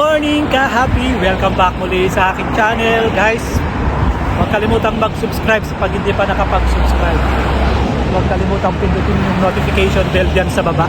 morning ka-happy! Welcome back muli sa aking channel guys. Huwag kalimutang mag-subscribe pag hindi pa nakapag-subscribe. Huwag kalimutang pindutin yung notification bell dyan sa baba.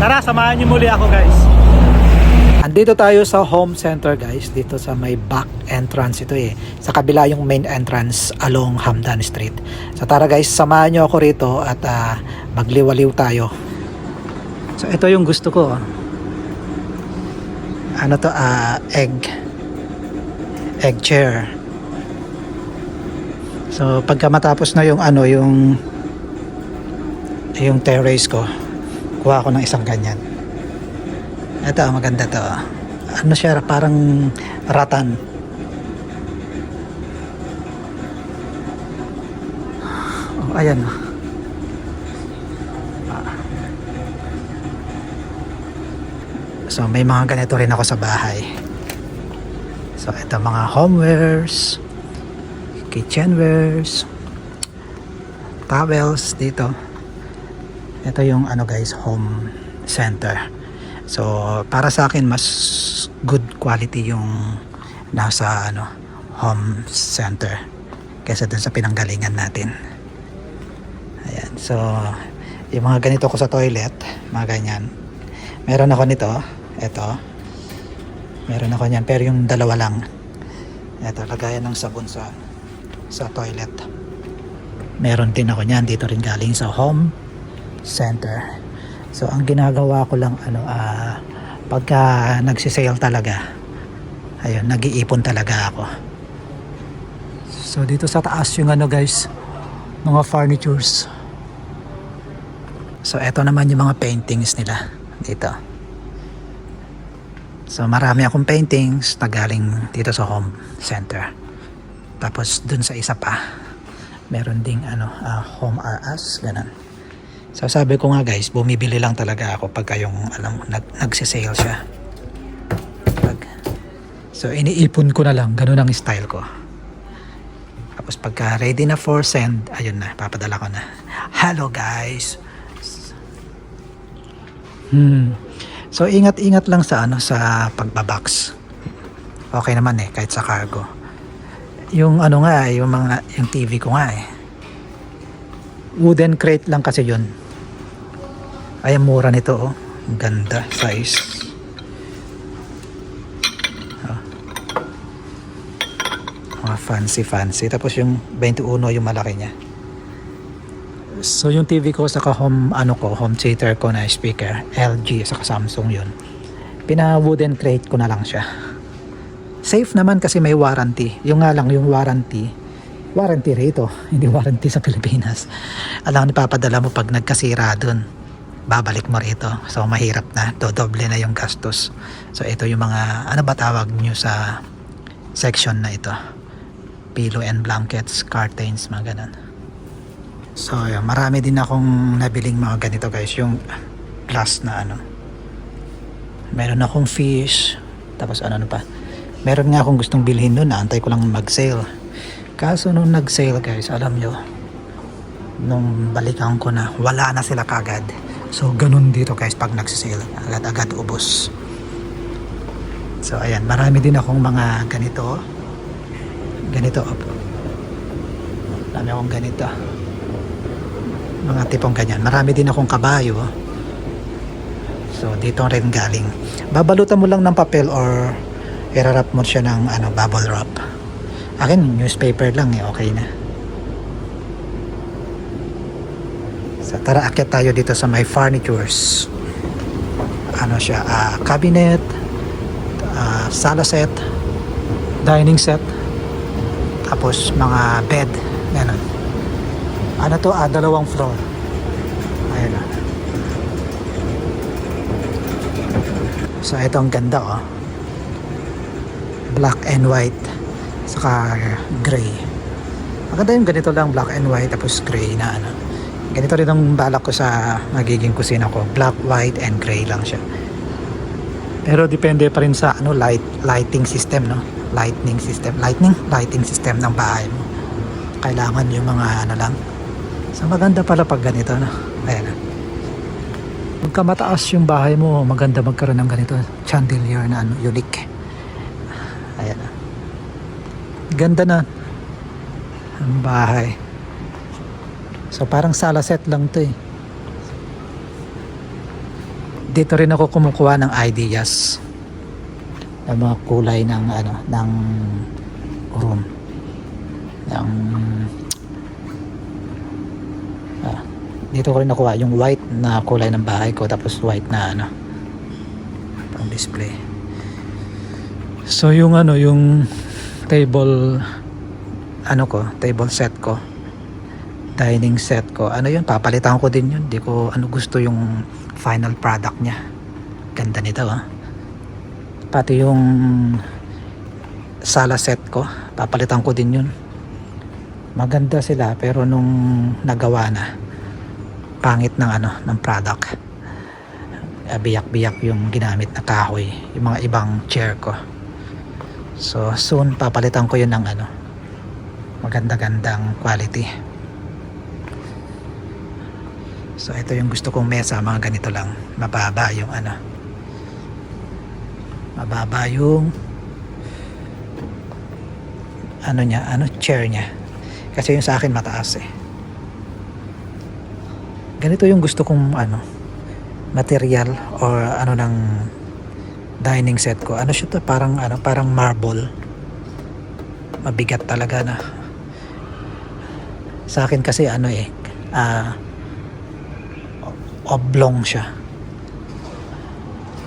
Tara, samahan niyo muli ako guys. Andito tayo sa home center guys, dito sa may back entrance ito eh. Sa kabila yung main entrance along Hamdan Street. So tara guys, samahan niyo ako rito at ah, magliwaliw tayo. So ito yung gusto ko. ah. Ano to, ah, egg egg chair. So pagka matapos na yung ano, yung yung terrace ko, kuha ko ng isang ganyan. Ito, maganda to. Ano siya, parang ratan. Oh, ayan. Ah. So, may mga ganito rin ako sa bahay. So, ito mga homewares, kitchenwares, towels dito. Ito yung ano guys, home center. So, para sa akin mas good quality yung nasa ano home center kaysa dun sa pinanggalingan natin. Ayan. So, yung mga ganito ko sa toilet, mga ganyan. Meron ako nito, ito. Meron ako niyan, pero yung dalawa lang. Ito, lagayan ng sabon sa sa toilet. Meron din ako niyan dito rin galing sa home center. So ang ginagawa ko lang ano ah pagka nagsisale talaga. Ayun, nag-iipon talaga ako. So dito sa taas yung ano guys, mga furnitures. So eto naman yung mga paintings nila dito. So marami akong paintings na galing dito sa home center. Tapos dun sa isa pa, meron ding ano, ah, home RS, ganun. So sabi ko nga guys, bumibili lang talaga ako pagka yung alam, nag, nagsisale siya. Pag, so iniipon ko na lang, ganun ang style ko. Tapos pagka ready na for send, ayun na, papadala ko na. Hello guys! Hmm. So ingat-ingat lang sa ano sa pagbabox. Okay naman eh kahit sa cargo. Yung ano nga eh, yung mga yung TV ko nga eh. Wooden crate lang kasi yun. Ay mura nito oh. Ang ganda size. Oh. Mga fancy fancy tapos yung 21 yung malaki niya. So yung TV ko sa home ano ko, home theater ko na speaker, LG saka Samsung yun. Pina wooden crate ko na lang siya. Safe naman kasi may warranty. Yung nga lang yung warranty, warranty rito, hindi warranty sa Pilipinas. Alam papadala mo pag nagkasira dun, babalik mo rito. So mahirap na, dodoble na yung gastos. So ito yung mga, ano ba tawag nyo sa section na ito? Pillow and blankets, curtains, mga ganun. So, yun, marami din akong nabiling mga ganito guys, yung glass na ano. Meron akong fish, tapos ano, ano pa. Meron nga akong gustong bilhin nun, naantay ko lang mag-sale. Kaso nung nag-sale guys, alam nyo, nung balikan ko na, wala na sila kagad. So, ganun dito guys pag nagsisale, agad-agad ubos. So, ayan, marami din akong mga ganito. Ganito. Marami akong ganito mga tipong ganyan. Marami din akong kabayo. So, dito rin galing. Babalutan mo lang ng papel or irarap mo siya ng ano, bubble wrap. Akin, newspaper lang eh. Okay na. So, tara, akyat tayo dito sa my furnitures. Ano siya? ah, cabinet, ah, sala set, dining set, tapos mga bed. Ganun. Ano to? Ah, dalawang floor. Ayan na. So, ito ang ganda oh. Black and white. Saka gray. Maganda yung ganito lang, black and white, tapos gray na ano. Ganito rin ang balak ko sa magiging kusina ko. Black, white, and gray lang siya. Pero depende pa rin sa ano light lighting system no. Lightning system, lightning lighting system ng bahay mo. Kailangan yung mga ano lang, So maganda pala pag ganito no. Ayan. Pagka mataas yung bahay mo, maganda magkaroon ng ganito chandelier na ano, unique. Ayan. Ganda na. Ang bahay. So parang sala set lang to eh. Dito rin ako kumukuha ng ideas ng mga kulay ng ano ng room ng ah, dito ko rin nakuha yung white na kulay ng bahay ko tapos white na ano pang display. So yung ano yung table ano ko table set ko dining set ko ano yun papalitan ko din yun. Di ko ano gusto yung final product niya. Ganda nito ah. Pati yung sala set ko papalitan ko din yun. Maganda sila pero nung nagawa na pangit ng ano ng product. Ah, biyak-biyak yung ginamit na kahoy yung mga ibang chair ko. So soon papalitan ko yun ng ano maganda-gandang quality. So ito yung gusto kong mesa mga ganito lang. Mababa yung ano. Mababa yung ano niya, ano chair niya. Kasi yung sa akin mataas eh. Ganito yung gusto kong ano material or ano ng dining set ko. Ano siya to? Parang ano, parang marble. Mabigat talaga na. Sa akin kasi ano eh, ah oblong siya.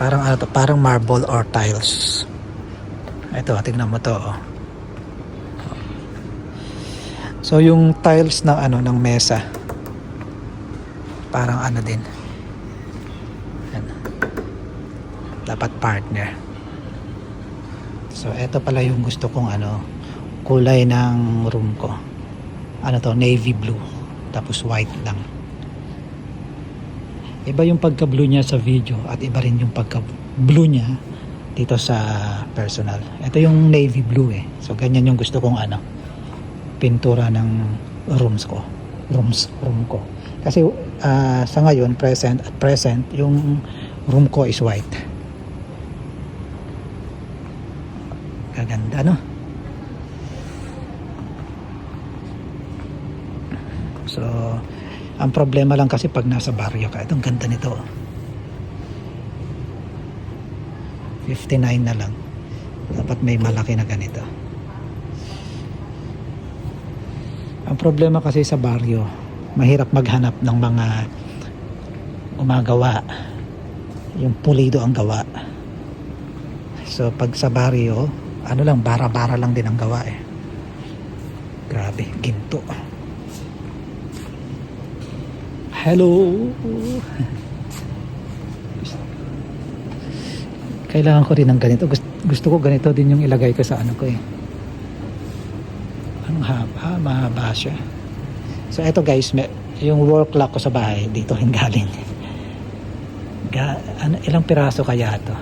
Parang ano to, parang marble or tiles. Ito, tingnan mo to. Oh. So yung tiles ng ano ng mesa parang ano din. Yan. Dapat partner. So ito pala yung gusto kong ano kulay ng room ko. Ano to, navy blue tapos white lang. Iba yung pagka-blue niya sa video at iba rin yung pagka-blue niya dito sa personal. Ito yung navy blue eh. So ganyan yung gusto kong ano pintura ng rooms ko. Rooms, room ko. Kasi ah, sa ngayon, present at present, yung room ko is white. Kaganda, no? So, ang problema lang kasi pag nasa baryo ka, itong ganda nito. 59 na lang. Dapat may malaki na ganito. Ang problema kasi sa baryo, mahirap maghanap ng mga gumagawa. Yung pulido ang gawa. So pag sa baryo, ano lang, bara-bara lang din ang gawa eh. Grabe, ginto. Hello! Kailangan ko rin ng ganito. Gusto, gusto ko ganito din yung ilagay ko sa ano ko eh. Ang haba, mahaba siya. So eto guys, yung work clock ko sa bahay, dito rin galing. Ga, ano, ilang piraso kaya to?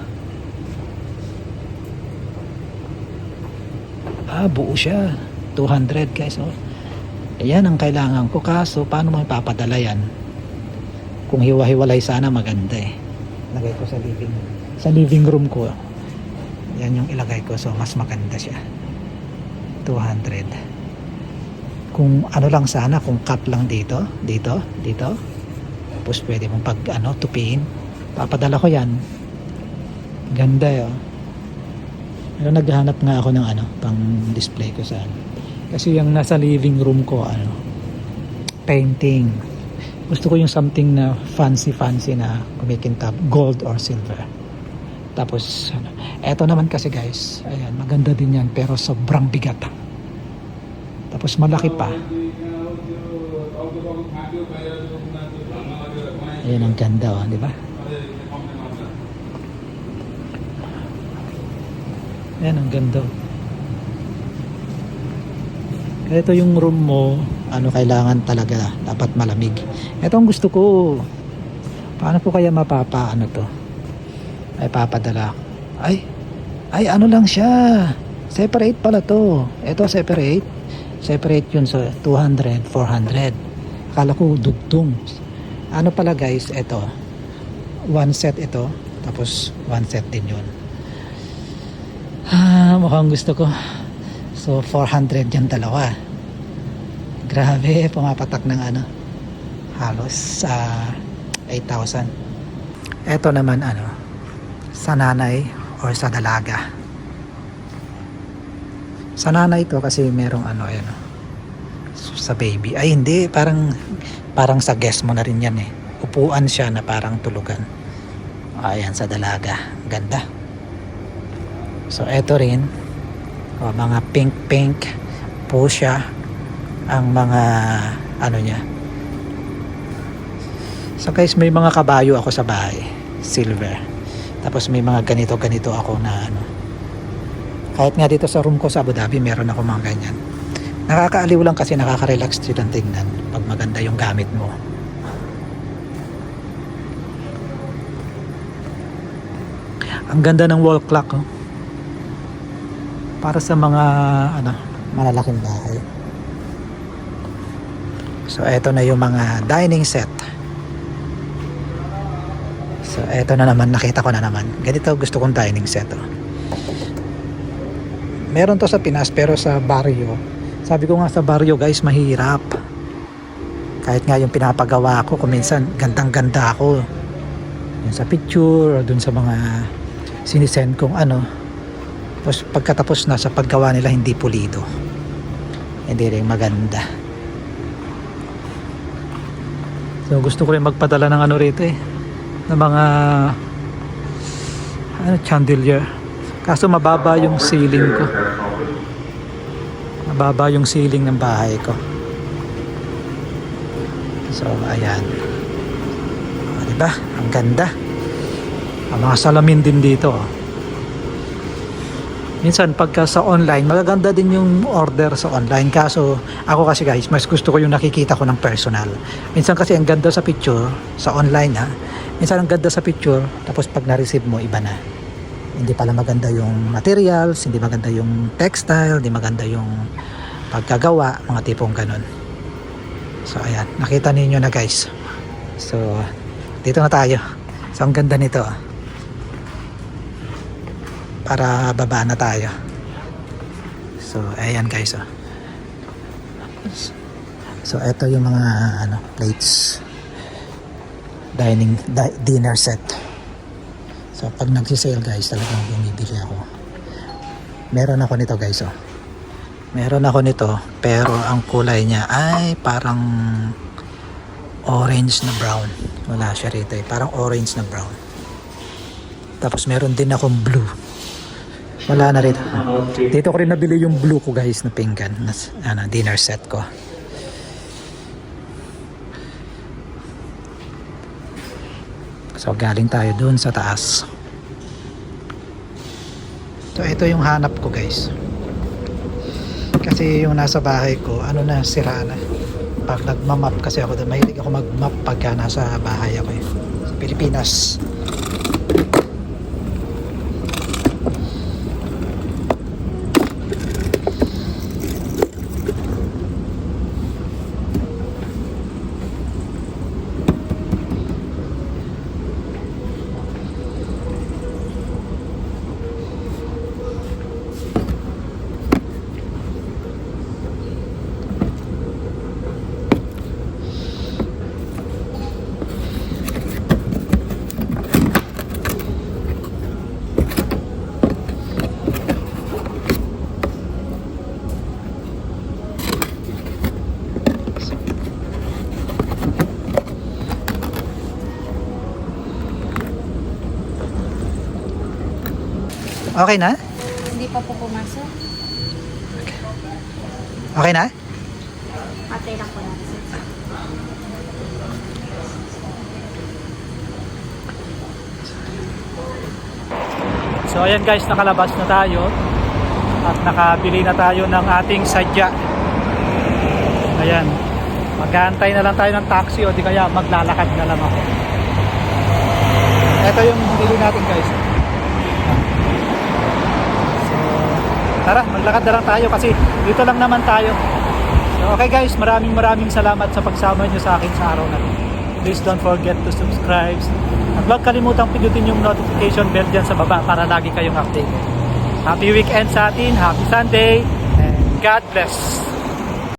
Ah, buo siya. 200 guys. Oh. Ayan ang kailangan ko. Kaso, paano mo ipapadala yan? Kung hiwa-hiwalay sana, maganda eh. Lagay ko sa living sa living room ko. Yan yung ilagay ko. So, mas maganda siya. 200 kung ano lang sana kung cut lang dito dito dito. Tapos pwede mong pag ano tupiin. Papadala ko yan. Ganda yun pero naghahanap nga ako ng ano pang display ko sa ano kasi yung nasa living room ko ano painting. Gusto ko yung something na fancy fancy na kumikintab gold or silver. Tapos ano, eto naman kasi guys. Ayan maganda din yan pero sobrang bigat tapos malaki pa. Ayan ang ganda, oh, di ba? Ayan ang ganda. Kaya ito yung room mo, ano kailangan talaga, dapat malamig. Ito ang gusto ko. Paano po kaya mapapa, ano to? Ay papadala. Ay, ay ano lang siya. Separate pala to. Ito separate separate yun sa 200, 400 akala ko dugtong ano pala guys ito one set ito tapos one set din yun Ah, mukhang gusto ko. So, 400 yung dalawa. Grabe, pumapatak ng ano. Halos sa 8,000. Ito naman ano, sa nanay or sa dalaga. Sa nanay to kasi merong ano, ayan, sa baby. Ay hindi, parang parang sa guest mo na rin yan eh. Upuan siya na parang tulugan. Ayan, sa dalaga. Ganda. So, eto rin. O, mga pink-pink po siya ang mga ano niya. So guys, may mga kabayo ako sa bahay. Silver. Tapos may mga ganito-ganito ako na ano. Kahit nga dito sa room ko sa Abu Dhabi, meron ako mga ganyan. Nakakaaliw lang kasi nakaka-relax silang tingnan pag maganda yung gamit mo. Ang ganda ng wall clock oh. Para sa mga ano, malalaking bahay. So eto na yung mga dining set. So eto na naman, nakita ko na naman. Ganito gusto kong dining set oh. Meron to sa Pinas pero sa barrio. Sabi ko nga sa barrio guys, mahirap. Kahit nga yung pinapagawa ko, kuminsan gandang-ganda ako. Yung sa picture o dun sa mga sinisend kong ano. Tapos pagkatapos na sa paggawa nila hindi pulido. Hindi rin maganda. So gusto ko rin magpadala ng ano rito eh. Ng mga ano, chandelier. Kaso mababa yung ceiling ko. Mababa yung ceiling ng bahay ko. So, ayan. O, diba? Ang ganda. Ang mga salamin din dito. oh. Minsan pagka sa online, magaganda din yung order sa online. Kaso ako kasi guys, mas gusto ko yung nakikita ko ng personal. Minsan kasi ang ganda sa picture, sa online ha. Minsan ang ganda sa picture, tapos pag na-receive mo, iba na. Hindi pala maganda yung materials, hindi maganda yung textile, hindi maganda yung pagkagawa, mga tipong ganun. So ayan, nakita ninyo na guys. So, dito na tayo. So ang ganda nito. Para baba na tayo. So ayan guys. Oh. So ito yung mga ano, plates. Dining di- dinner set. So pag nagsisale guys, talagang bumibili ako. Meron ako nito guys oh. Meron ako nito pero ang kulay niya ay parang orange na brown. Wala siya rito eh. Parang orange na brown. Tapos meron din akong blue. Wala na rito. Dito ko rin nabili yung blue ko guys na pinggan. Na, ano, dinner set ko. So galing tayo dun sa taas. So ito yung hanap ko guys. Kasi yung nasa bahay ko, ano na, sira na. Pag nagmamap kasi ako, mahilig ako magmap pagka nasa bahay ako eh. Sa Pilipinas. Okay na? Hindi pa po pumasok. Okay na? Patay lang po natin. So ayan guys, nakalabas na tayo at nakabili na tayo ng ating sadya. Ayan. Magantay na lang tayo ng taxi o di kaya maglalakad na lang ako. Ito yung bili natin guys. So, tara, maglakad na lang tayo kasi dito lang naman tayo. So, okay guys, maraming maraming salamat sa pagsama nyo sa akin sa araw na to. Please don't forget to subscribe. At huwag kalimutang pindutin yung notification bell dyan sa baba para lagi kayong updated. Happy weekend sa atin, happy Sunday, and God bless.